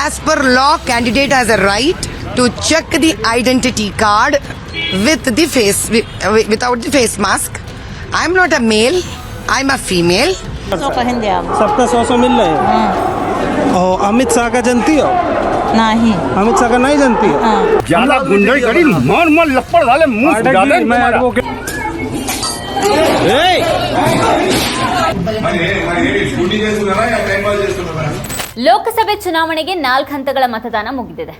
as per law, candidate has a right to check the identity card with the face wi- wi- without the face mask. I'm not a male. I'm a female. सौ कहेंगे आप सबका सौ सौ मिल रहे हैं और अमित शाह का जनती हो नहीं अमित शाह का नहीं जनती हो हाँ ज्यादा गुंडई करी मन मन लपड़ डाले मुंह पाठक ज्यादा जी, मैं advocate- ఏయ్! ಲೋಕಸಭೆ ಚುನಾವಣೆಗೆ ನಾಲ್ಕು ಹಂತಗಳ ಮತದಾನ ಮುಗಿದಿದೆ.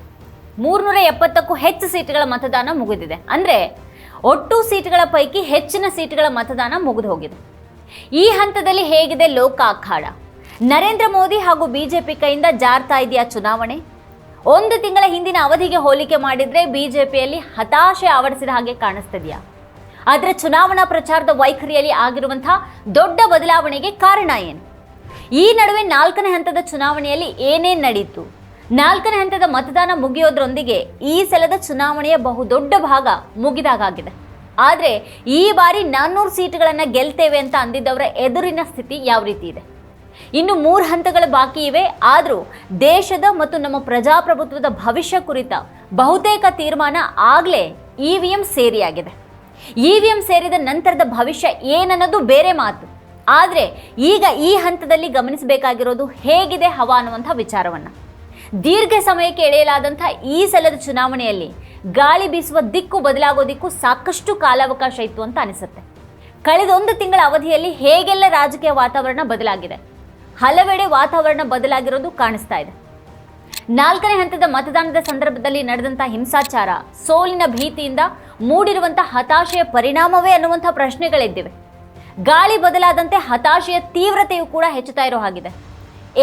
ಮೂರ್ನೂರ ಎಪ್ಪತ್ತಕ್ಕೂ ಹೆಚ್ಚು ಸೀಟ್ಗಳ ಮತದಾನ ಮುಗಿದಿದೆ. ಅಂದ್ರೆ ಒಟ್ಟು ಸೀಟ್ಗಳ ಪೈಕಿ ಹೆಚ್ಚಿನ ಸೀಟ್ಗಳ ಮತದಾನ ಮುಗಿದು ಹೋಗಿದೆ. ಈ ಹಂತದಲ್ಲಿ ಹೇಗಿದೆ ಲೋಕ ಅಖಾಡ ನರೇಂದ್ರ ಮೋದಿ ಹಾಗೂ ಬಿಜೆಪಿ ಕೈಯಿಂದ ಜಾರ್ತಾ ಇದೆಯಾ ಚುನಾವಣೆ? ಒಂದು ತಿಂಗಳ ಹಿಂದಿನ ಅವಧಿಗೆ ಹೋಲಿಕೆ ಮಾಡಿದ್ರೆ ಬಿಜೆಪಿಯಲ್ಲಿ ಹತಾಶೆ ಆವರಿಸಿದ ಹಾಗೆ ಕಾಣಿಸ್ತಿದೆಯಾ? ಆದರೆ ಚುನಾವಣಾ ಪ್ರಚಾರದ ವೈಖರಿಯಲ್ಲಿ ಆಗಿರುವಂತಹ ದೊಡ್ಡ ಬದಲಾವಣೆಗೆ ಕಾರಣ ಏನು? ಈ ನಡುವೆ ನಾಲ್ಕನೇ ಹಂತದ ಚುನಾವಣೆಯಲ್ಲಿ ಏನೇನು ನಡೆಯಿತು ನಾಲ್ಕನೇ ಹಂತದ ಮತದಾನ ಮುಗಿಯೋದ್ರೊಂದಿಗೆ ಈ ಸಲದ ಚುನಾವಣೆಯ ಬಹುದೊಡ್ಡ ಭಾಗ ಮುಗಿದಾಗಿದೆ ಆದರೆ ಈ ಬಾರಿ ನಾನ್ನೂರು ಸೀಟುಗಳನ್ನು ಗೆಲ್ತೇವೆ ಅಂತ ಅಂದಿದ್ದವರ ಎದುರಿನ ಸ್ಥಿತಿ ಯಾವ ರೀತಿ ಇದೆ? ಇನ್ನು ಮೂರು ಹಂತಗಳು ಬಾಕಿ ಇವೆ. ಆದರೂ ದೇಶದ ಮತ್ತು ನಮ್ಮ ಪ್ರಜಾಪ್ರಭುತ್ವದ ಭವಿಷ್ಯ ಕುರಿತ ಬಹುತೇಕ ತೀರ್ಮಾನ ಆಗಲೇ ಇ ವಿ ಎಂ ಸೇರಿಯಾಗಿದೆ. ಇ ವಿ ಎಂ ಸೇರಿದ ನಂತರದ ಭವಿಷ್ಯ ಏನನ್ನೋದು ಬೇರೆ ಮಾತು. ಆದರೆ ಈಗ ಈ ಹಂತದಲ್ಲಿ ಗಮನಿಸಬೇಕಾಗಿರೋದು ಹೇಗಿದೆ ಹವಾ ಅನ್ನುವಂಥ ವಿಚಾರವನ್ನು. ದೀರ್ಘ ಸಮಯಕ್ಕೆ ಎಳೆಯಲಾದಂಥ ಈ ಸಲದ ಚುನಾವಣೆಯಲ್ಲಿ ಗಾಳಿ ಬೀಸುವ ದಿಕ್ಕು ಬದಲಾಗೋದಿಕ್ಕೂ ಸಾಕಷ್ಟು ಕಾಲಾವಕಾಶ ಇತ್ತು ಅಂತ ಅನಿಸುತ್ತೆ. ಕಳೆದ ಒಂದು ತಿಂಗಳ ಅವಧಿಯಲ್ಲಿ ಹೇಗೆಲ್ಲ ರಾಜಕೀಯ ವಾತಾವರಣ ಬದಲಾಗಿದೆ? ಹಲವೆಡೆ ವಾತಾವರಣ ಬದಲಾಗಿರೋದು ಕಾಣಿಸ್ತಾ ಇದೆ. ನಾಲ್ಕನೇ ಹಂತದ ಮತದಾನದ ಸಂದರ್ಭದಲ್ಲಿ ನಡೆದಂಥ ಹಿಂಸಾಚಾರ, ಸೋಲಿನ ಭೀತಿಯಿಂದ ಮೂಡಿರುವಂಥ ಹತಾಶೆಯ ಪರಿಣಾಮವೇ ಅನ್ನುವಂಥ ಪ್ರಶ್ನೆಗಳೆದ್ದಿವೆ. ಗಾಳಿ ಬದಲಾದಂತೆ ಹತಾಶೆಯ ತೀವ್ರತೆಯು ಕೂಡ ಹೆಚ್ಚುತ್ತಾ ಇರೋ ಹಾಗಿದೆ.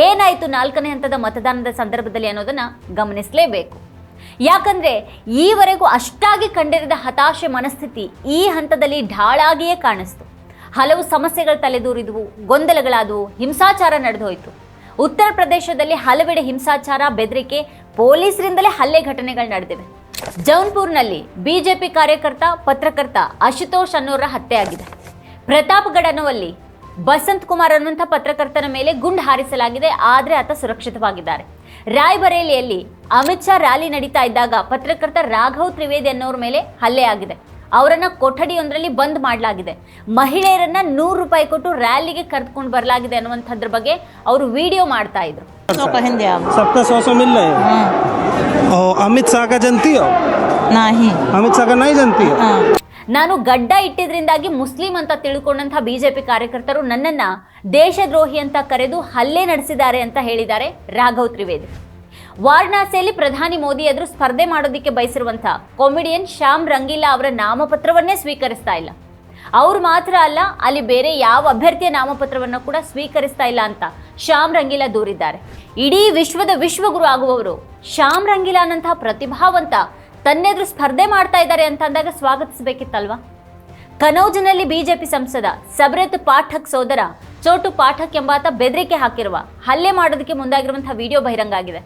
ಏನಾಯಿತು ನಾಲ್ಕನೇ ಹಂತದ ಮತದಾನದ ಸಂದರ್ಭದಲ್ಲಿ ಅನ್ನೋದನ್ನ ಗಮನಿಸಲೇಬೇಕು. ಯಾಕಂದ್ರೆ ಈವರೆಗೂ ಅಷ್ಟಾಗಿ ಕಂಡಿರದ ಹತಾಶೆ ಮನಸ್ಥಿತಿ ಈ ಹಂತದಲ್ಲಿ ಢಾಳಾಗಿಯೇ ಕಾಣಿಸ್ತು. ಹಲವು ಸಮಸ್ಯೆಗಳು ತಲೆದೂರಿದವು, ಗೊಂದಲಗಳಾದವು, ಹಿಂಸಾಚಾರ ನಡೆದು ಹೋಯಿತು ಉತ್ತರ ಪ್ರದೇಶದಲ್ಲಿ ಹಲವೆಡೆ ಹಿಂಸಾಚಾರ, ಬೆದರಿಕೆ, ಪೊಲೀಸರಿಂದಲೇ ಹಲ್ಲೆ ಘಟನೆಗಳು ನಡೆದಿವೆ. ಜೌನ್ಪುರ್ನಲ್ಲಿ ಬಿಜೆಪಿ ಕಾರ್ಯಕರ್ತ, ಪತ್ರಕರ್ತ ಅಶುತೋಷ್ ಅನ್ನೋರ ಹತ್ಯೆಯಾಗಿದೆ. ಪ್ರತಾಪ್ ನೋವಲ್ಲಿ ಬಸಂತ್ ಕುಮಾರ್ ಅನ್ನುವಂಥ ಪತ್ರಕರ್ತನ ಮೇಲೆ ಗುಂಡು ಹಾರಿಸಲಾಗಿದೆ ಆದರೆ ಆತ ಸುರಕ್ಷಿತವಾಗಿದ್ದಾರೆ. ರಾಯ್ಬರೇಲಿಯಲ್ಲಿ ಅಮಿತ್ ಶಾ ರ್ಯಾಲಿ ನಡೀತಾ ಇದ್ದಾಗ ಪತ್ರಕರ್ತ ರಾಘವ್ ತ್ರಿವೇದಿ ಅನ್ನೋರ ಮೇಲೆ ಹಲ್ಲೆ ಆಗಿದೆ. ಅವರನ್ನ ಕೊಠಡಿಯೊಂದರಲ್ಲಿ ಬಂದ್ ಮಾಡಲಾಗಿದೆ. ಮಹಿಳೆಯರನ್ನ ನೂರು ರೂಪಾಯಿ ಕೊಟ್ಟು ರ್ಯಾಲಿಗೆ ಕರೆದುಕೊಂಡು ಬರಲಾಗಿದೆ ಅನ್ನುವಂಥದ್ರ ಬಗ್ಗೆ ಅವರು ವಿಡಿಯೋ ಮಾಡ್ತಾ ಇದ್ರು. ಅಮಿತ್ ಶಾ ಅಮಿತ್ ಶಾ ನಾನು ಗಡ್ಡ ಇಟ್ಟಿದ್ರಿಂದಾಗಿ ಮುಸ್ಲಿಂ ಅಂತ ತಿಳ್ಕೊಂಡಂತಹ ಬಿಜೆಪಿ ಕಾರ್ಯಕರ್ತರು ನನ್ನನ್ನು ದೇಶದ್ರೋಹಿ ಅಂತ ಕರೆದು ಹಲ್ಲೆ ನಡೆಸಿದ್ದಾರೆ ಅಂತ ಹೇಳಿದ್ದಾರೆ ರಾಘವ್ ತ್ರಿವೇದಿ. ವಾರಣಾಸಿಯಲ್ಲಿ ಪ್ರಧಾನಿ ಮೋದಿ ಎದುರು ಸ್ಪರ್ಧೆ ಮಾಡೋದಕ್ಕೆ ಬಯಸಿರುವಂತಹ ಕಾಮಿಡಿಯನ್ ಶ್ಯಾಮ್ ರಂಗೀಲಾ ಅವರ ನಾಮಪತ್ರವನ್ನೇ ಸ್ವೀಕರಿಸ್ತಾ ಇಲ್ಲ. ಅವ್ರು ಮಾತ್ರ ಅಲ್ಲ, ಅಲ್ಲಿ ಬೇರೆ ಯಾವ ಅಭ್ಯರ್ಥಿಯ ನಾಮಪತ್ರವನ್ನು ಕೂಡ ಸ್ವೀಕರಿಸ್ತಾ ಇಲ್ಲ ಅಂತ ಶ್ಯಾಮ್ ರಂಗೀಲಾ ದೂರಿದ್ದಾರೆ. ಇಡೀ ವಿಶ್ವದ ವಿಶ್ವಗುರು ಆಗುವವರು ಶ್ಯಾಮ್ ರಂಗೀಲಾನಂತಹ ಪ್ರತಿಭಾವಂತ ತನ್ನೆದುರು ಸ್ಪರ್ಧೆ ಮಾಡ್ತಾ ಇದ್ದಾರೆ ಅಂತ ಅಂದಾಗ ಸ್ವಾಗತಿಸಬೇಕಿತ್ತಲ್ವಾ? ಕನೌಜ್ನಲ್ಲಿ ಬಿಜೆಪಿ ಸಂಸದ ಸಬ್ರತ್ ಪಾಠಕ್ ಸೋದರ ಚೋಟು ಪಾಠಕ್ ಎಂಬಾತ ಬೆದರಿಕೆ ಹಾಕಿರುವ ಹಲ್ಲೆ ಮಾಡೋದಕ್ಕೆ ಮುಂದಾಗಿರುವಂತಹ ವಿಡಿಯೋ ಬಹಿರಂಗ ಆಗಿದೆ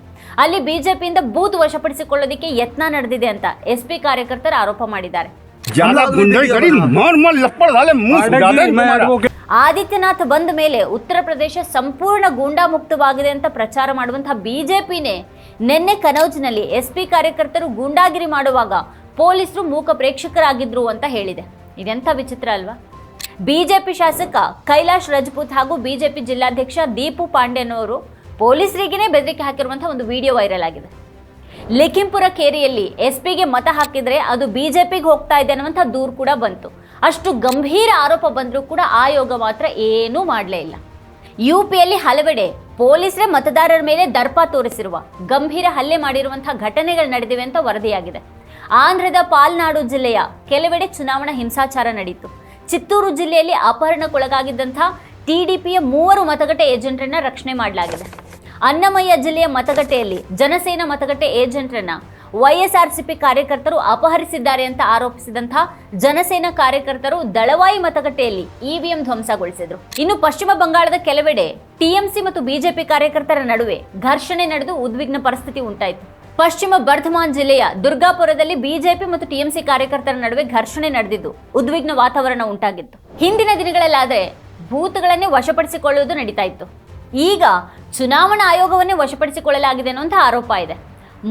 ಅಲ್ಲಿ ಬಿಜೆಪಿಯಿಂದ ಬೂತ್ ವಶಪಡಿಸಿಕೊಳ್ಳೋದಕ್ಕೆ ಯತ್ನ ನಡೆದಿದೆ ಅಂತ ಎಸ್ಪಿ ಕಾರ್ಯಕರ್ತರು ಆರೋಪ ಮಾಡಿದ್ದಾರೆ. ಆದಿತ್ಯನಾಥ್ ಬಂದ ಮೇಲೆ ಉತ್ತರ ಪ್ರದೇಶ ಸಂಪೂರ್ಣ ಗೂಂಡಾ ಮುಕ್ತವಾಗಿದೆ ಅಂತ ಪ್ರಚಾರ ಮಾಡುವಂತಹ ಬಿಜೆಪಿನೇ ನಿನ್ನೆ ಕನೌಜ್ನಲ್ಲಿ ಎಸ್ ಪಿ ಕಾರ್ಯಕರ್ತರು ಗೂಂಡಾಗಿರಿ ಮಾಡುವಾಗ ಪೊಲೀಸರು ಮೂಕ ಪ್ರೇಕ್ಷಕರಾಗಿದ್ರು ಅಂತ ಹೇಳಿದೆ. ಇದೆಂಥ ವಿಚಿತ್ರ ಅಲ್ವಾ? ಬಿಜೆಪಿ ಶಾಸಕ ಕೈಲಾಶ್ ರಜಪೂತ್ ಹಾಗೂ ಬಿಜೆಪಿ ಜಿಲ್ಲಾಧ್ಯಕ್ಷ ದೀಪು ಪಾಂಡೆನವರು ಪೊಲೀಸರಿಗೇನೆ ಬೆದರಿಕೆ ಹಾಕಿರುವಂತಹ ಒಂದು ವಿಡಿಯೋ ವೈರಲ್ ಆಗಿದೆ. ಲಿಖಿಂಪುರ ಕೇರಿಯಲ್ಲಿ ಎಸ್ ಪಿಗೆ ಮತ ಹಾಕಿದ್ರೆ ಅದು ಬಿಜೆಪಿಗೆ ಹೋಗ್ತಾ ಇದೆ ಅನ್ನುವಂಥ ದೂರು ಕೂಡ ಬಂತು. ಅಷ್ಟು ಗಂಭೀರ ಆರೋಪ ಬಂದರೂ ಕೂಡ ಆಯೋಗ ಮಾತ್ರ ಏನೂ ಮಾಡಲೇ ಇಲ್ಲ. ಯು ಪಿಯಲ್ಲಿ ಹಲವೆಡೆ ಪೊಲೀಸರೇ ಮತದಾರರ ಮೇಲೆ ದರ್ಪ ತೋರಿಸಿರುವ, ಗಂಭೀರ ಹಲ್ಲೆ ಮಾಡಿರುವಂತಹ ಘಟನೆಗಳು ನಡೆದಿವೆ ಅಂತ ವರದಿಯಾಗಿದೆ. ಆಂಧ್ರದ ಪಾಲ್ನಾಡು ಜಿಲ್ಲೆಯ ಕೆಲವೆಡೆ ಚುನಾವಣಾ ಹಿಂಸಾಚಾರ ನಡೆಯಿತು ಚಿತ್ತೂರು ಜಿಲ್ಲೆಯಲ್ಲಿ ಅಪಹರಣಕ್ಕೊಳಗಾಗಿದ್ದಂಥ ಟಿಡಿಪಿಯ ಮೂವರು ಮತಗಟ್ಟೆ ಏಜೆಂಟರನ್ನ ರಕ್ಷಣೆ ಮಾಡಲಾಗಿದೆ. ಅನ್ನಮಯ್ಯ ಜಿಲ್ಲೆಯ ಮತಗಟ್ಟೆಯಲ್ಲಿ ಜನಸೇನಾ ಮತಗಟ್ಟೆ ಏಜೆಂಟರನ್ನ ವೈಎಸ್ಆರ್ಸಿಪಿ ಕಾರ್ಯಕರ್ತರು ಅಪಹರಿಸಿದ್ದಾರೆ ಅಂತ ಆರೋಪಿಸಿದಂತಹ ಜನಸೇನಾ ಕಾರ್ಯಕರ್ತರು ದಳವಾಯಿ ಮತಗಟ್ಟೆಯಲ್ಲಿ ಇವಿಎಂ ಧ್ವಂಸಗೊಳಿಸಿದ್ರು. ಇನ್ನು ಪಶ್ಚಿಮ ಬಂಗಾಳದ ಕೆಲವೆಡೆ ಟಿಎಂಸಿ ಮತ್ತು ಬಿಜೆಪಿ ಕಾರ್ಯಕರ್ತರ ನಡುವೆ ಘರ್ಷಣೆ ನಡೆದು ಉದ್ವಿಗ್ನ ಪರಿಸ್ಥಿತಿ ಉಂಟಾಯಿತು. ಪಶ್ಚಿಮ ಬರ್ಧಮಾನ್ ಜಿಲ್ಲೆಯ ದುರ್ಗಾಪುರದಲ್ಲಿ ಬಿಜೆಪಿ ಮತ್ತು ಟಿಎಂಸಿ ಕಾರ್ಯಕರ್ತರ ನಡುವೆ ಘರ್ಷಣೆ ನಡೆದಿದ್ದು ಉದ್ವಿಗ್ನ ವಾತಾವರಣ ಉಂಟಾಗಿತ್ತು. ಹಿಂದಿನ ದಿನಗಳಲ್ಲಾದರೆ ಭೂತಗಳನ್ನೇ ವಶಪಡಿಸಿಕೊಳ್ಳುವುದು ನಡೀತಾ ಇತ್ತು. ಈಗ ಚುನಾವಣಾ ಆಯೋಗವನ್ನೇ ವಶಪಡಿಸಿಕೊಳ್ಳಲಾಗಿದೆ ಅನ್ನುವಂಥ ಆರೋಪ ಇದೆ.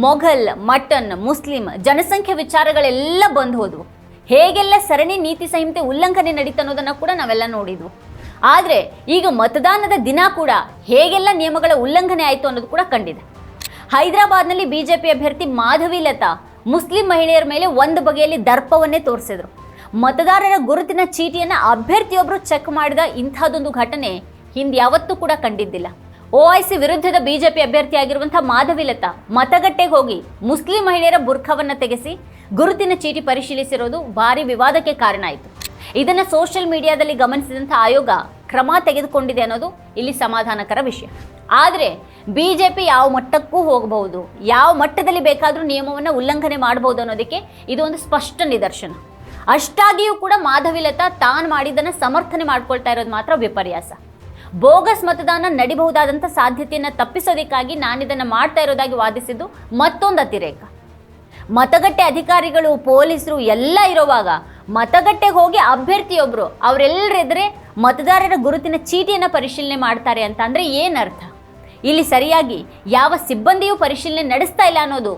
ಮೊಘಲ್, ಮಟನ್, ಮುಸ್ಲಿಂ ಜನಸಂಖ್ಯೆ ವಿಚಾರಗಳೆಲ್ಲ ಬಂದು ಹೋದವು ಹೇಗೆಲ್ಲ ಸರಣಿ ನೀತಿ ಸಂಹಿತೆ ಉಲ್ಲಂಘನೆ ನಡೀತ ಅನ್ನೋದನ್ನು ಕೂಡ ನಾವೆಲ್ಲ ನೋಡಿದ್ವು. ಆದರೆ ಈಗ ಮತದಾನದ ದಿನ ಕೂಡ ಹೇಗೆಲ್ಲ ನಿಯಮಗಳ ಉಲ್ಲಂಘನೆ ಆಯಿತು ಅನ್ನೋದು ಕೂಡ ಕಂಡಿದೆ. ಹೈದರಾಬಾದ್ನಲ್ಲಿ ಬಿ ಜೆ ಪಿ ಅಭ್ಯರ್ಥಿ ಮಾಧವಿ ಲತಾ ಮುಸ್ಲಿಂ ಮಹಿಳೆಯರ ಮೇಲೆ ಒಂದು ಬಗೆಯಲ್ಲಿ ದರ್ಪವನ್ನೇ ತೋರಿಸಿದ್ರು. ಮತದಾರರ ಗುರುತಿನ ಚೀಟಿಯನ್ನು ಅಭ್ಯರ್ಥಿಯೊಬ್ಬರು ಚೆಕ್ ಮಾಡಿದ ಇಂಥದ್ದೊಂದು ಘಟನೆ ಹಿಂದೆ ಯಾವತ್ತೂ ಕೂಡ ಕಂಡಿದ್ದಿಲ್ಲ. ಓಐಸಿ ವಿರುದ್ಧದ ಬಿಜೆಪಿ ಅಭ್ಯರ್ಥಿಯಾಗಿರುವಂತಹ ಮಾಧವಿ ಲತಾ ಮತಗಟ್ಟೆಗೆ ಹೋಗಿ ಮುಸ್ಲಿಂ ಮಹಿಳೆಯರ ಬುರ್ಖವನ್ನು ತೆಗೆಸಿ ಗುರುತಿನ ಚೀಟಿ ಪರಿಶೀಲಿಸಿರೋದು ಭಾರಿ ವಿವಾದಕ್ಕೆ ಕಾರಣ ಆಯಿತು. ಇದನ್ನು ಸೋಷಿಯಲ್ ಮೀಡಿಯಾದಲ್ಲಿ ಗಮನಿಸಿದಂಥ ಆಯೋಗ ಕ್ರಮ ತೆಗೆದುಕೊಂಡಿದೆ ಅನ್ನೋದು ಇಲ್ಲಿ ಸಮಾಧಾನಕರ ವಿಷಯ. ಆದರೆ ಬಿಜೆಪಿ ಯಾವ ಮಟ್ಟಕ್ಕೂ ಹೋಗಬಹುದು, ಯಾವ ಮಟ್ಟದಲ್ಲಿ ಬೇಕಾದರೂ ನಿಯಮವನ್ನು ಉಲ್ಲಂಘನೆ ಮಾಡಬಹುದು ಅನ್ನೋದಕ್ಕೆ ಇದು ಒಂದು ಸ್ಪಷ್ಟ ನಿದರ್ಶನ. ಅಷ್ಟಾಗಿಯೂ ಕೂಡ ಮಾಧವಿಲತಾ ತಾನು ಮಾಡಿದ್ದನ್ನು ಸಮರ್ಥನೆ ಮಾಡ್ಕೊಳ್ತಾ ಇರೋದು ಮಾತ್ರ ವಿಪರ್ಯಾಸ. ಬೋಗಸ್ ಮತದಾನ ನಡಿಬಹುದಾದಂಥ ಸಾಧ್ಯತೆಯನ್ನು ತಪ್ಪಿಸೋದಕ್ಕಾಗಿ ನಾನಿದನ್ನು ಮಾಡ್ತಾ ಇರೋದಾಗಿ ವಾದಿಸಿದ್ದು ಮತ್ತೊಂದು ಅತಿರೇಕ. ಮತಗಟ್ಟೆ ಅಧಿಕಾರಿಗಳು, ಪೊಲೀಸರು ಎಲ್ಲ ಇರುವಾಗ ಮತಗಟ್ಟೆಗೆ ಹೋಗಿ ಅಭ್ಯರ್ಥಿಯೊಬ್ಬರು ಅವರೆಲ್ಲರೆದ್ರೆ ಮತದಾರರ ಗುರುತಿನ ಚೀಟಿಯನ್ನು ಪರಿಶೀಲನೆ ಮಾಡ್ತಾರೆ ಅಂತ ಅಂದರೆ ಏನರ್ಥ ಇಲ್ಲಿ ಸರಿಯಾಗಿ ಯಾವ ಸಿಬ್ಬಂದಿಯೂ ಪರಿಶೀಲನೆ ನಡೆಸ್ತಾ ಇಲ್ಲ ಅನ್ನೋದು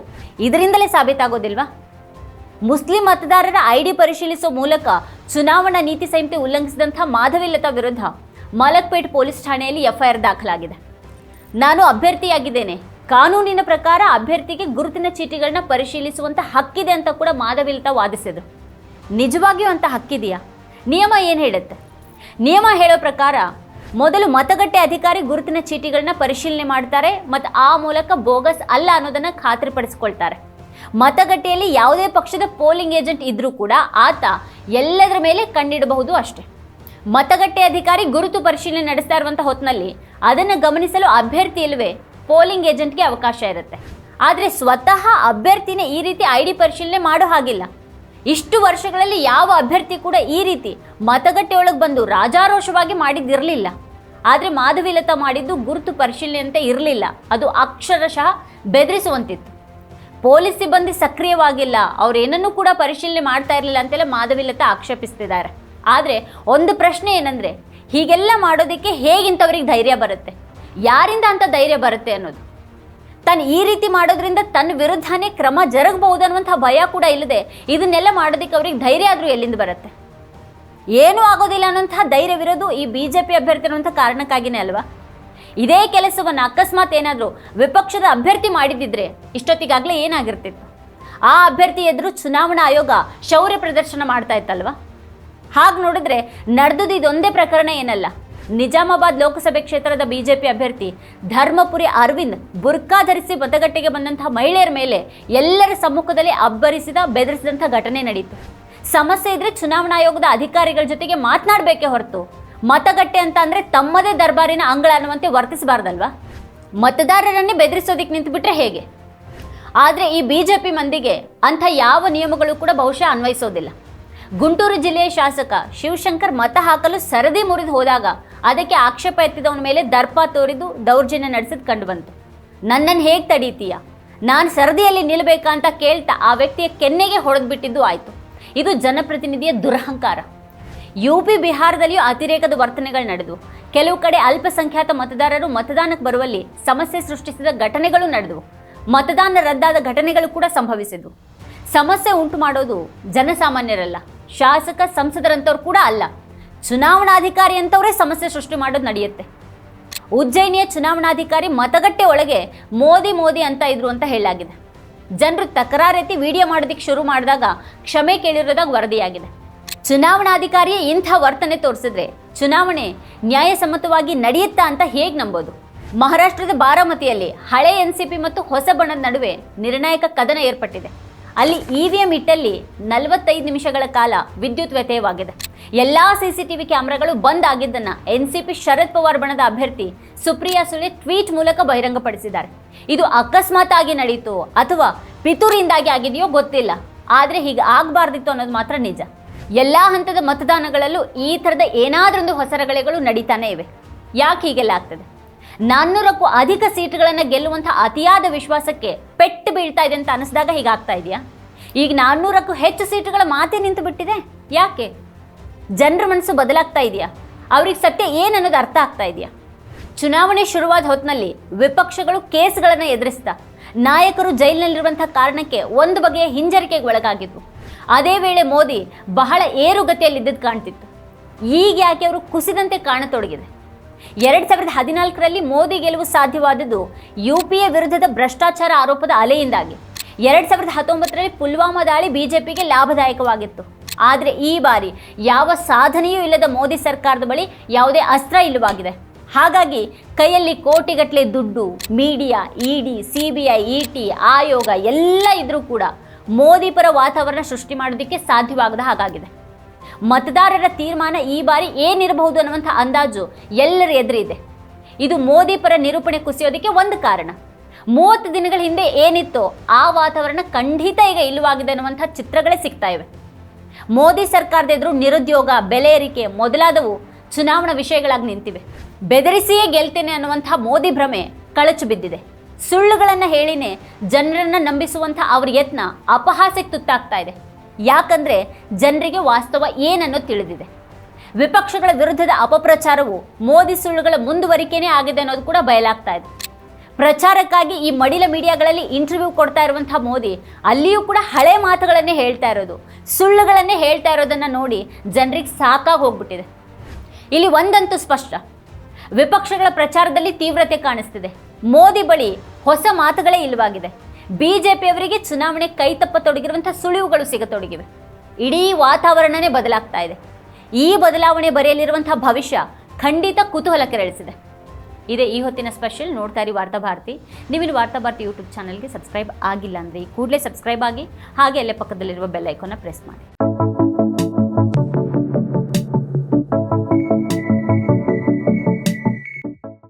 ಇದರಿಂದಲೇ ಸಾಬೀತಾಗೋದಿಲ್ವಾ? ಮುಸ್ಲಿಂ ಮತದಾರರ ಐಡಿ ಪರಿಶೀಲಿಸುವ ಮೂಲಕ ಚುನಾವಣಾ ನೀತಿ ಸಂಹಿತೆ ಉಲ್ಲಂಘಿಸಿದಂಥ ಮಾಧವಿಲತಾ ವಿರುದ್ಧ ಮಲಕ್ಪೇಟ್ ಪೊಲೀಸ್ ಠಾಣೆಯಲ್ಲಿ ಎಫ್ಐಆರ್ ದಾಖಲಾಗಿದೆ. ನಾನು ಅಭ್ಯರ್ಥಿಯಾಗಿದ್ದೇನೆ. ಕಾನೂನಿನ ಪ್ರಕಾರ ಅಭ್ಯರ್ಥಿಗೆ ಗುರುತಿನ ಚೀಟಿಗಳನ್ನ ಪರಿಶೀಲಿಸುವಂಥ ಹಕ್ಕಿದೆ ಅಂತ ಕೂಡ ಮಾಧವಿಲ್ತ ವಾದಿಸಿದರು. ನಿಜವಾಗಿಯೂ ಅಂತ ಹಕ್ಕಿದೆಯಾ? ನಿಯಮ ಏನು ಹೇಳುತ್ತೆ? ನಿಯಮ ಹೇಳೋ ಪ್ರಕಾರ ಮೊದಲು ಮತಗಟ್ಟೆ ಅಧಿಕಾರಿ ಗುರುತಿನ ಚೀಟಿಗಳನ್ನ ಪರಿಶೀಲನೆ ಮಾಡ್ತಾರೆ ಮತ್ತು ಆ ಮೂಲಕ ಬೋಗಸ್ ಅಲ್ಲ ಅನ್ನೋದನ್ನು ಖಾತ್ರಿಪಡಿಸ್ಕೊಳ್ತಾರೆ. ಮತಗಟ್ಟೆಯಲ್ಲಿ ಯಾವುದೇ ಪಕ್ಷದ ಪೋಲಿಂಗ್ ಏಜೆಂಟ್ ಇದ್ರೂ ಕೂಡ ಆತ ಎಲ್ಲದರ ಮೇಲೆ ಕಣ್ಣಿಡಬಹುದು ಅಷ್ಟೇ. ಮತಗಟ್ಟೆ ಅಧಿಕಾರಿ ಗುರುತು ಪರಿಶೀಲನೆ ನಡೆಸ್ತಾ ಇರುವಂಥ ಹೊತ್ತಿನಲ್ಲಿ ಅದನ್ನು ಗಮನಿಸಲು ಅಭ್ಯರ್ಥಿ ಇಲ್ಲವೇ ಪೋಲಿಂಗ್ ಏಜೆಂಟ್ಗೆ ಅವಕಾಶ ಇರುತ್ತೆ. ಆದರೆ ಸ್ವತಃ ಅಭ್ಯರ್ಥಿನೇ ಈ ರೀತಿ ಐ ಡಿ ಪರಿಶೀಲನೆ ಮಾಡೋ ಹಾಗಿಲ್ಲ. ಇಷ್ಟು ವರ್ಷಗಳಲ್ಲಿ ಯಾವ ಅಭ್ಯರ್ಥಿ ಕೂಡ ಈ ರೀತಿ ಮತಗಟ್ಟೆ ಒಳಗೆ ಬಂದು ರಾಜಾರೋಷವಾಗಿ ಮಾಡಿದ್ದಿರಲಿಲ್ಲ. ಆದರೆ ಮಾಧವಿಲತಾ ಮಾಡಿದ್ದು ಗುರುತು ಪರಿಶೀಲನೆ ಅಂತ ಇರಲಿಲ್ಲ. ಅದು ಅಕ್ಷರಶಃ ಬೆದರಿಸುವಂತಿತ್ತು. ಪೊಲೀಸ್ ಸಿಬ್ಬಂದಿ ಸಕ್ರಿಯವಾಗಿಲ್ಲ. ಅವ್ರು ಏನನ್ನೂ ಕೂಡ ಪರಿಶೀಲನೆ ಮಾಡ್ತಾ ಇರಲಿಲ್ಲ ಅಂತೆಲ್ಲ ಮಾಧವಿಲತಾ ಆಕ್ಷೇಪಿಸ್ತಿದ್ದಾರೆ. ಆದರೆ ಒಂದು ಪ್ರಶ್ನೆ ಏನಂದರೆ, ಹೀಗೆಲ್ಲ ಮಾಡೋದಕ್ಕೆ ಹೇಗಿಂಥವ್ರಿಗೆ ಧೈರ್ಯ ಬರುತ್ತೆ? ಯಾರಿಂದ ಅಂತ ಧೈರ್ಯ ಬರುತ್ತೆ ಅನ್ನೋದು. ತಾನು ಈ ರೀತಿ ಮಾಡೋದ್ರಿಂದ ತನ್ನ ವಿರುದ್ಧನೇ ಕ್ರಮ ಜರುಗಬಹುದು ಅನ್ನುವಂಥ ಭಯ ಕೂಡ ಇಲ್ಲದೆ ಇದನ್ನೆಲ್ಲ ಮಾಡೋದಕ್ಕೆ ಅವ್ರಿಗೆ ಧೈರ್ಯ ಆದರೂ ಎಲ್ಲಿಂದ ಬರುತ್ತೆ? ಏನೂ ಆಗೋದಿಲ್ಲ ಅನ್ನೋಂಥ ಧೈರ್ಯವಿರೋದು ಈ ಬಿ ಜೆ ಪಿ ಅಭ್ಯರ್ಥಿ ಅನ್ನುವಂಥ ಕಾರಣಕ್ಕಾಗಿನೇ ಅಲ್ವಾ? ಇದೇ ಕೆಲಸವನ್ನು ಅಕಸ್ಮಾತ್ ಏನಾದರೂ ವಿಪಕ್ಷದ ಅಭ್ಯರ್ಥಿ ಮಾಡಿದ್ದಿದ್ರೆ ಇಷ್ಟೊತ್ತಿಗಾಗಲೇ ಏನಾಗಿರ್ತಿತ್ತು? ಆ ಅಭ್ಯರ್ಥಿ ಎದುರು ಚುನಾವಣಾ ಆಯೋಗ ಶೌರ್ಯ ಪ್ರದರ್ಶನ ಮಾಡ್ತಾ ಇತ್ತಲ್ವಾ? ಹಾಗೆ ನೋಡಿದ್ರೆ ನಡೆದದ್ದು ಇದೊಂದೇ ಪ್ರಕರಣ ಏನಲ್ಲ. ನಿಜಾಮಾಬಾದ್ ಲೋಕಸಭೆ ಕ್ಷೇತ್ರದ ಬಿಜೆಪಿ ಅಭ್ಯರ್ಥಿ ಧರ್ಮಪುರಿ ಅರವಿಂದ್ ಬುರ್ಕಾ ಧರಿಸಿ ಮತಗಟ್ಟೆಗೆ ಬಂದಂತಹ ಮಹಿಳೆಯರ ಮೇಲೆ ಎಲ್ಲರ ಸಮ್ಮುಖದಲ್ಲಿ ಅಬ್ಬರಿಸಿದ, ಬೆದರಿಸಿದಂಥ ಘಟನೆ ನಡೆಯಿತು ಸಮಸ್ಯೆ ಇದ್ರೆ ಚುನಾವಣಾ ಆಯೋಗದ ಅಧಿಕಾರಿಗಳ ಜೊತೆಗೆ ಮಾತನಾಡಬೇಕೇ ಹೊರತು. ಮತಗಟ್ಟೆ ಅಂತ ಅಂದರೆ ತಮ್ಮದೇ ದರ್ಬಾರಿನ ಅಂಗಳ ಅನ್ನುವಂತೆ ವರ್ತಿಸಬಾರ್ದಲ್ವಾ? ಮತದಾರರನ್ನೇ ಬೆದರಿಸೋದಕ್ಕೆ ನಿಂತುಬಿಟ್ರೆ ಹೇಗೆ? ಆದರೆ ಈ ಬಿ ಜೆ ಪಿ ಮಂದಿಗೆ ಅಂಥ ಯಾವ ನಿಯಮಗಳು ಕೂಡ ಬಹುಶಃ ಅನ್ವಯಿಸೋದಿಲ್ಲ. ಗುಂಟೂರು ಜಿಲ್ಲೆಯ ಶಾಸಕ ಶಿವಶಂಕರ್ ಮತ ಹಾಕಲು ಸರದಿ ಮುರಿದು ಹೋದಾಗ ಅದಕ್ಕೆ ಆಕ್ಷೇಪ ಎತ್ತಿದವನ ಮೇಲೆ ದರ್ಪ ತೋರಿದು ದೌರ್ಜನ್ಯ ನಡೆಸಿದ್ ಕಂಡು ಬಂತು. ನನ್ನನ್ನು ಹೇಗೆ ತಡೀತೀಯ? ನಾನು ಸರದಿಯಲ್ಲಿ ನಿಲ್ಲಬೇಕಾ ಅಂತ ಕೇಳ್ತಾ ಆ ವ್ಯಕ್ತಿಯ ಕೆನ್ನೆಗೆ ಹೊಡೆದು ಬಿಟ್ಟಿದ್ದು ಆಯಿತು. ಇದು ಜನಪ್ರತಿನಿಧಿಯ ದುರಹಂಕಾರ. ಯು ಪಿ ಬಿಹಾರದಲ್ಲಿಯೂ ಅತಿರೇಕದ ವರ್ತನೆಗಳು ನಡೆದು ಕೆಲವು ಕಡೆ ಅಲ್ಪಸಂಖ್ಯಾತ ಮತದಾರರು ಮತದಾನಕ್ಕೆ ಬರುವಲ್ಲಿ ಸಮಸ್ಯೆ ಸೃಷ್ಟಿಸಿದ ಘಟನೆಗಳು ನಡೆದವು. ಮತದಾನ ರದ್ದಾದ ಘಟನೆಗಳು ಕೂಡ ಸಂಭವಿಸಿದವು. ಸಮಸ್ಯೆ ಉಂಟು ಮಾಡೋದು ಜನಸಾಮಾನ್ಯರಲ್ಲ. ಶಾಸಕ ಸಂಸದರಂಥವ್ರು ಕೂಡ ಅಲ್ಲ. ಚುನಾವಣಾಧಿಕಾರಿ ಅಂತವರೇ ಸಮಸ್ಯೆ ಸೃಷ್ಟಿ ಮಾಡೋದು ನಡೆಯುತ್ತೆ. ಉಜ್ಜಯಿನಿಯ ಚುನಾವಣಾಧಿಕಾರಿ ಮತಗಟ್ಟೆ ಒಳಗೆ ಮೋದಿ ಮೋದಿ ಅಂತ ಇದ್ರು ಅಂತ ಹೇಳಲಾಗಿದೆ. ಜನರು ತಕರಾರೆತ್ತಿ ವಿಡಿಯೋ ಮಾಡೋದಕ್ಕೆ ಶುರು ಮಾಡಿದಾಗ ಕ್ಷಮೆ ಕೇಳಿರೋದಾಗ ವರದಿಯಾಗಿದೆ. ಚುನಾವಣಾಧಿಕಾರಿಯೇ ಇಂಥ ವರ್ತನೆ ತೋರಿಸಿದ್ರೆ ಚುನಾವಣೆ ನ್ಯಾಯಸಮ್ಮತವಾಗಿ ನಡೆಯುತ್ತಾ ಅಂತ ಹೇಗೆ ನಂಬೋದು? ಮಹಾರಾಷ್ಟ್ರದ ಬಾರಾಮತಿಯಲ್ಲಿ ಹಳೆ ಎನ್ ಮತ್ತು ಹೊಸ ಬಣದ ನಡುವೆ ನಿರ್ಣಾಯಕ ಕದನ ಏರ್ಪಟ್ಟಿದೆ. ಅಲ್ಲಿ ಇ ವಿ ಎಂ ಇಟ್ಟಲ್ಲಿ ನಲವತ್ತೈದು ನಿಮಿಷಗಳ ಕಾಲ ವಿದ್ಯುತ್ ವ್ಯತ್ಯಯವಾಗಿದೆ. ಎಲ್ಲ ಸಿಸಿಟಿವಿ ಕ್ಯಾಮೆರಾಗಳು ಬಂದ್ ಆಗಿದ್ದನ್ನು N C P Sharad Pawar ಬಣದ ಅಭ್ಯರ್ಥಿ ಸುಪ್ರಿಯಾ ಸುಳೆ ಟ್ವೀಟ್ ಮೂಲಕ ಬಹಿರಂಗಪಡಿಸಿದ್ದಾರೆ. ಇದು ಅಕಸ್ಮಾತ್ ಆಗಿ ನಡೆಯಿತು ಅಥವಾ ಪಿತೂರಿಯಿಂದಾಗಿ ಆಗಿದೆಯೋ ಗೊತ್ತಿಲ್ಲ. ಆದರೆ ಹೀಗೆ ಆಗಬಾರ್ದಿತ್ತು ಅನ್ನೋದು ಮಾತ್ರ ನಿಜ. ಎಲ್ಲ ಹಂತದ ಮತದಾನಗಳಲ್ಲೂ ಈ ಥರದ ಏನಾದರೊಂದು ಹೊಸರಗಳೆಗಳು ನಡೀತಾನೆ ಇವೆ. ಯಾಕೆ ಹೀಗೆಲ್ಲ ಆಗ್ತದೆ? ನಾನ್ನೂರಕ್ಕೂ ಅಧಿಕ ಸೀಟುಗಳನ್ನು ಗೆಲ್ಲುವಂಥ ಅತಿಯಾದ ವಿಶ್ವಾಸಕ್ಕೆ ಪೆಟ್ಟು ಬೀಳ್ತಾ ಇದೆ ಅಂತ ಅನಿಸಿದಾಗ ಹೀಗಾಗ್ತಾ ಇದೆಯಾ? ಈಗ ನಾನ್ನೂರಕ್ಕೂ ಹೆಚ್ಚು ಸೀಟುಗಳ ಮಾತೇ ನಿಂತು ಬಿಟ್ಟಿದೆ. ಯಾಕೆ? ಜನರ ಮನಸ್ಸು ಬದಲಾಗ್ತಾ ಇದೆಯಾ? ಅವ್ರಿಗೆ ಸತ್ಯ ಏನು ಅರ್ಥ ಆಗ್ತಾ ಇದೆಯಾ? ಚುನಾವಣೆ ಶುರುವಾದ ಹೊತ್ತಿನಲ್ಲಿ ವಿಪಕ್ಷಗಳು ಕೇಸ್ಗಳನ್ನು ಎದುರಿಸಿದ. ನಾಯಕರು ಜೈಲಿನಲ್ಲಿರುವಂತಹ ಕಾರಣಕ್ಕೆ ಒಂದು ಬಗೆಯ ಹಿಂಜರಿಕೆಗೆ ಒಳಗಾಗಿದ್ವು ಅದೇ ವೇಳೆ ಮೋದಿ ಬಹಳ ಏರುಗತಿಯಲ್ಲಿದ್ದದ್ದು ಕಾಣ್ತಿತ್ತು. ಈಗ ಯಾಕೆ ಅವರು ಕುಸಿದಂತೆ ಕಾಣತೊಡಗಿದೆ? ಎರಡ್ ಸಾವಿರದ ಹದಿನಾಲ್ಕರಲ್ಲಿ ಮೋದಿ ಗೆಲುವು ಸಾಧ್ಯವಾದದ್ದು ಯು ಪಿ ಎ ವಿರುದ್ಧದ ಭ್ರಷ್ಟಾಚಾರ ಆರೋಪದ ಅಲೆಯಿಂದಾಗಿ. ಎರಡ್ ಸಾವಿರದ ಹತ್ತೊಂಬತ್ತರಲ್ಲಿ ಪುಲ್ವಾಮಾ ದಾಳಿ ಬಿಜೆಪಿಗೆ ಲಾಭದಾಯಕವಾಗಿತ್ತು. ಆದರೆ ಈ ಬಾರಿ ಯಾವ ಸಾಧನೆಯೂ ಇಲ್ಲದ ಮೋದಿ ಸರ್ಕಾರದ ಬಳಿ ಯಾವುದೇ ಅಸ್ತ್ರ ಇಲ್ಲವಾಗಿದೆ. ಹಾಗಾಗಿ ಕೈಯಲ್ಲಿ ಕೋಟಿಗಟ್ಟಲೆ ದುಡ್ಡು, media, ED C B I E T ಆಯೋಗ ಎಲ್ಲ ಇದ್ರೂ ಕೂಡ ಮೋದಿ ಪರ ವಾತಾವರಣ ಸೃಷ್ಟಿ ಮಾಡೋದಕ್ಕೆ ಸಾಧ್ಯವಾಗದ ಹಾಗಾಗಿದೆ. ಮತದಾರರ ತೀರ್ಮಾನ ಈ ಬಾರಿ ಏನಿರಬಹುದು ಅನ್ನುವಂಥ ಅಂದಾಜು ಎಲ್ಲರ ಎದುರಿದೆ ಇದು. ಮೋದಿ ಪರ ನಿರೂಪಣೆ ಕುಸಿಯೋದಕ್ಕೆ ಒಂದು ಕಾರಣ. ಮೂವತ್ತು ದಿನಗಳ ಹಿಂದೆ ಏನಿತ್ತು ಆ ವಾತಾವರಣ ಖಂಡಿತ ಈಗ ಇಲ್ಲವಾಗಿದೆ ಅನ್ನುವಂಥ ಚಿತ್ರಗಳೇ ಸಿಗ್ತಾ ಇವೆ. ಮೋದಿ ಸರ್ಕಾರದ ಎದುರು ನಿರುದ್ಯೋಗ, ಬೆಲೆ ಏರಿಕೆ ಮೊದಲಾದವು ಚುನಾವಣಾ ವಿಷಯಗಳಾಗಿ ನಿಂತಿವೆ. ಬೆದರಿಸಿಯೇ ಗೆಲ್ತೇನೆ ಅನ್ನುವಂಥ ಮೋದಿ ಭ್ರಮೆ ಕಳಚು ಬಿದ್ದಿದೆ. ಸುಳ್ಳುಗಳನ್ನು ಹೇಳಿನೇ ಜನರನ್ನು ನಂಬಿಸುವಂಥ ಅವ್ರ ಯತ್ನ ಅಪಹಾಸಕ್ಕೆ ತುತ್ತಾಗ್ತಾ ಇದೆ. ಯಾಕಂದ್ರೆ ಜನರಿಗೆ ವಾಸ್ತವ ಏನನ್ನು ತಿಳಿದಿದೆ. ವಿಪಕ್ಷಗಳ ವಿರುದ್ಧದ ಅಪಪ್ರಚಾರವು ಮೋದಿ ಸುಳ್ಳುಗಳ ಮುಂದುವರಿಕೆನೇ ಆಗಿದೆ ಅನ್ನೋದು ಕೂಡ ಬಯಲಾಗ್ತಾ ಇದೆ. ಪ್ರಚಾರಕ್ಕಾಗಿ ಈ ಮಡಿಲ ಮೀಡಿಯಾಗಳಲ್ಲಿ ಇಂಟರ್ವ್ಯೂ ಕೊಡ್ತಾ ಇರುವಂಥ ಮೋದಿ ಅಲ್ಲಿಯೂ ಕೂಡ ಹಳೆ ಮಾತುಗಳನ್ನೇ ಹೇಳ್ತಾ ಇರೋದು. ಸುಳ್ಳುಗಳನ್ನೇ ಹೇಳ್ತಾ ಇರೋದನ್ನು ನೋಡಿ ಜನರಿಗೆ ಸಾಕಾಗಿ ಹೋಗ್ಬಿಟ್ಟಿದೆ. ಇಲ್ಲಿ ಒಂದಂತೂ ಸ್ಪಷ್ಟ. ವಿಪಕ್ಷಗಳ ಪ್ರಚಾರದಲ್ಲಿ ತೀವ್ರತೆ ಕಾಣಿಸ್ತಿದೆ. ಮೋದಿ ಬಳಿ ಹೊಸ ಮಾತುಗಳೇ ಇಲ್ಲವಾಗಿದೆ. ಬಿಜೆಪಿಯವರಿಗೆ ಚುನಾವಣೆ ಕೈತಪ್ಪ ತೊಡಗಿರುವಂತಹ ಸುಳಿವುಗಳು ಸಿಗತೊಡಗಿವೆ. ಇಡೀ ವಾತಾವರಣನೇ ಬದಲಾಗ್ತಾ ಇದೆ. ಈ ಬದಲಾವಣೆ ಬರೆಯಲಿರುವಂತಹ ಭವಿಷ್ಯ ಖಂಡಿತ ಕುತೂಹಲ ಕೆರಳಿಸಿದೆ ಇದೇ ಈ ಹೊತ್ತಿನ ಸ್ಪೆಷಲ್ ನೋಡ್ತಾ ಇರಿ ವಾರ್ತಾ ಭಾರತಿ. ನೀವಿನ್ನು ವಾರ್ತಾ ಭಾರತಿ ಯೂಟ್ಯೂಬ್ ಚಾನಲ್ಗೆ ಸಬ್ಸ್ಕ್ರೈಬ್ ಆಗಿಲ್ಲ ಅಂದರೆ ಕೂಡಲೇ ಸಬ್ಸ್ಕ್ರೈಬ್ ಆಗಿ ಹಾಗೆ ಅಲ್ಲೇ ಪಕ್ಕದಲ್ಲಿರುವ ಬೆಲ್ ಪ್ರೆಸ್ ಮಾಡಿ.